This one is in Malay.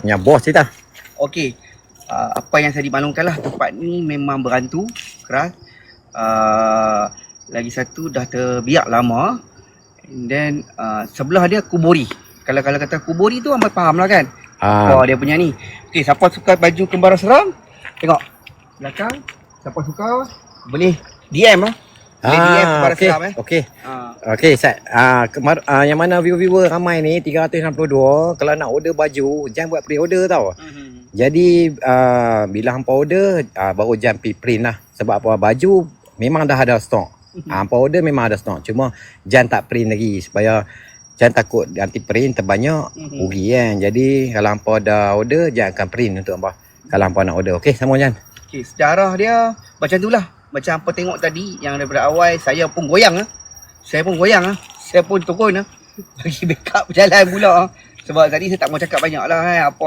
punya bos kita. Okey. Uh, apa yang saya dimaklumkan lah tempat ni memang berantu keras. Uh, lagi satu dah terbiak lama. And then uh, sebelah dia kuburi. Kalau kalau kata kuburi tu hamba faham lah kan. Ah, Oh dia punya ni. Okey, siapa suka baju kembara seram? Tengok. Belakang. Siapa suka boleh DM lah. Ah kembara okey. seram eh. Okey. Uh, Okey, Sat. Ah, kemar, ah, yang mana viewer-viewer ramai ni 362, kalau nak order baju, jangan buat pre-order tau. mhm. Jadi uh, bila hampa order uh, baru jam pergi print lah. Sebab apa baju memang dah ada stok. Uh, hampa order memang ada stok. Cuma jangan tak print lagi supaya jangan takut nanti print terbanyak Mhm. rugi kan. Jadi kalau hampa dah order jangan akan print untuk hampa. Kalau hampa nak order. Okey, sama Jan. Okey, sejarah dia macam itulah. Macam apa tengok tadi yang daripada awal saya pun goyang ah. Saya pun goyang ah. Saya pun turun ah. Bagi backup jalan pula ah. Sebab tadi saya tak mau cakap banyak lah eh. Apa